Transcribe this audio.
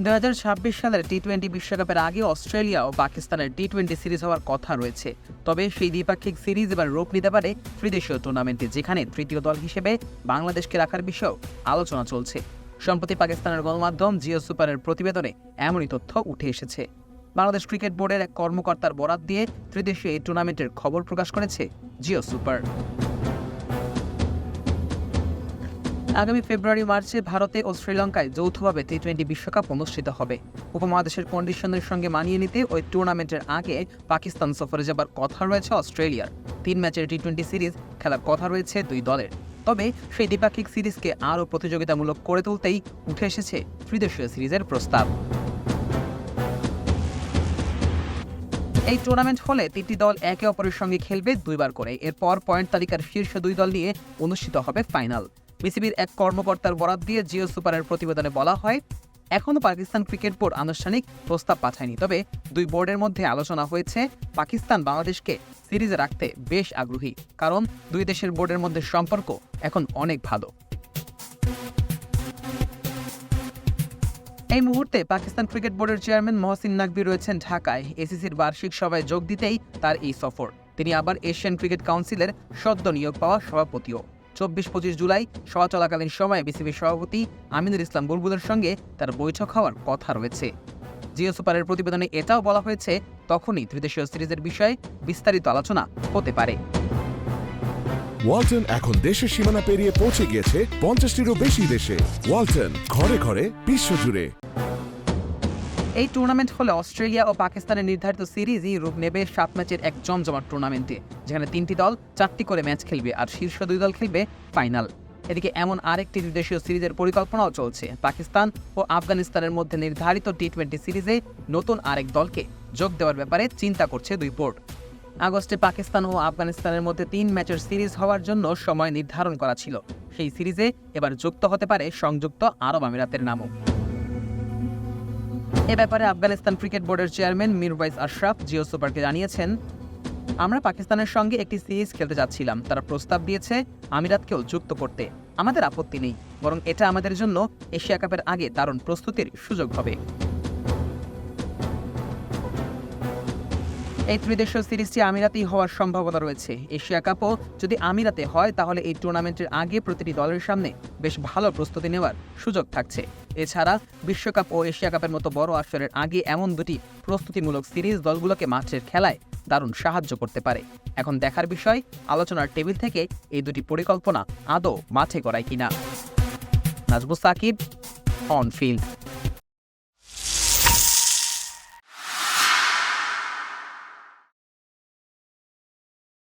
দু হাজার ছাব্বিশ সালের টি টোয়েন্টি বিশ্বকাপের আগে অস্ট্রেলিয়া ও পাকিস্তানের টি টোয়েন্টি সিরিজ হওয়ার কথা রয়েছে। তবে সেই দ্বিপাক্ষিক সিরিজ এবার রূপ নিতে পারে ত্রিদেশীয় টুর্নামেন্টে, যেখানে তৃতীয় দল হিসেবে বাংলাদেশকে রাখার বিষয়েও আলোচনা চলছে। সম্প্রতি পাকিস্তানের গণমাধ্যম জিও সুপারের প্রতিবেদনে এমনই তথ্য উঠে এসেছে। বাংলাদেশ ক্রিকেট বোর্ডের এক কর্মকর্তার বরাত দিয়ে ত্রিদেশীয় এই টুর্নামেন্টের খবর প্রকাশ করেছে জিও সুপার। আগামী ফেব্রুয়ারি, মার্চে ভারতে ও শ্রীলঙ্কায় যৌথভাবে টি টোয়েন্টি বিশ্বকাপ অনুষ্ঠিত হবে। উপমহাদেশের কন্ডিশনের সঙ্গে মানিয়ে নিতে ওই টুর্নামেন্টের আগে পাকিস্তান সফরে যাবার কথা রয়েছে অস্ট্রেলিয়ার। তিন ম্যাচের টি টোয়েন্টি সিরিজ খেলার কথা রয়েছে দুই দলের। তবে সেই দ্বিপাক্ষিক সিরিজকে আরও প্রতিযোগিতামূলক করে তুলতেই উঠে এসেছে ত্রিদেশীয় সিরিজের প্রস্তাব। এই টুর্নামেন্ট হলে তিনটি দল একে অপরের সঙ্গে খেলবে দুইবার করে। এরপর পয়েন্ট তালিকার শীর্ষ দুই দল নিয়ে অনুষ্ঠিত হবে ফাইনাল বিসিবির এক কর্মকর্তার বরাত দিয়ে জিও সুপারের প্রতিবেদনে বলা হয় এখনও পাকিস্তান ক্রিকেট বোর্ড আনুষ্ঠানিক প্রস্তাব পাঠায়নি। তবে দুই বোর্ডের মধ্যে আলোচনা হয়েছে, পাকিস্তান বাংলাদেশকে সিরিজে রাখতে বেশ আগ্রহী, কারণ দুই দেশের বোর্ডের মধ্যে সম্পর্ক এখন অনেক ভালো। এই মুহূর্তে পাকিস্তান ক্রিকেট বোর্ডের চেয়ারম্যান মহসিন নাকবি রয়েছেন ঢাকায়। এসিসির বার্ষিক সভায় যোগ দিতেই তার এই সফর। তিনি আবার এশিয়ান ক্রিকেট কাউন্সিলের সদ্য নিয়োগ পাওয়া সভাপতিও। চব্বিশ পঁচিশ জুলাই সভা চলাকালীন সময়ে বিসিবির সভাপতি আমিনুল ইসলাম বুলবুলের সঙ্গে তার বৈঠক হওয়ার কথা রয়েছে। জিও সুপারের প্রতিবেদনে এটাও বলা হয়েছে, তখনই ত্রিদেশীয় সিরিজের বিষয়ে বিস্তারিত আলোচনা হতে পারে। ওয়ালটন এখন দেশের সীমানা পেরিয়ে পৌঁছে গিয়েছে পঞ্চাশটিরও বেশি দেশে। ওয়ালটন ঘরে ঘরে বিশ্বজুড়ে এই টুর্নামেন্ট হলে অস্ট্রেলিয়া ও পাকিস্তানের নির্ধারিত সিরিজই রূপ নেবে সাত ম্যাচের এক জমজমাট টুর্নামেন্টে যেখানে তিনটি দল চারটি করে ম্যাচ খেলবে আর শীর্ষ দুই দল খেলবে ফাইনাল এদিকে এমন আরেকটি দেশীয় সিরিজের পরিকল্পনাও চলছে। পাকিস্তান ও আফগানিস্তানের মধ্যে নির্ধারিত টি টোয়েন্টি সিরিজে নতুন আরেক দলকে যোগ দেওয়ার ব্যাপারে চিন্তা করছে দুই বোর্ড আগস্টে পাকিস্তান ও আফগানিস্তানের মধ্যে তিন ম্যাচের সিরিজ হওয়ার জন্য সময় নির্ধারণ করা ছিল। সেই সিরিজে এবার যুক্ত হতে পারে সংযুক্ত আরব আমিরাতের নামও। এ ব্যাপারে আফগানিস্তান ক্রিকেট বোর্ডের চেয়ারম্যান মিরওয়াইজ আশরাফ জিও সুপারকে জানিয়েছেন, আমরা পাকিস্তানের সঙ্গে একটি সিরিজ খেলতে যাচ্ছিলাম। তারা প্রস্তাব দিয়েছে আমিরাতকেও যুক্ত করতে। আমাদের আপত্তি নেই, বরং এটা আমাদের জন্য এশিয়া কাপের আগে দারুণ প্রস্তুতির সুযোগ হবে। এই ত্রিদেশীয় সিরিজটি আমিরাতেই হওয়ার সম্ভাবনা রয়েছে। এশিয়া কাপও যদি আমিরাতে হয়, তাহলে এই টুর্নামেন্টের আগে প্রতিটি দলের সামনে বেশ ভালো প্রস্তুতি নেওয়ার সুযোগ থাকছে। এছাড়া বিশ্বকাপ ও এশিয়া কাপের মতো বড় আসরের আগে এমন দুটি প্রস্তুতিমূলক সিরিজ দলগুলোকে মাঠের খেলায় দারুণ সাহায্য করতে পারে। এখন দেখার বিষয়, আলোচনার টেবিল থেকে এই দুটি পরিকল্পনা আদৌ মাঠে করায় কিনা। নাজবু সাকিব অন ফিল্ড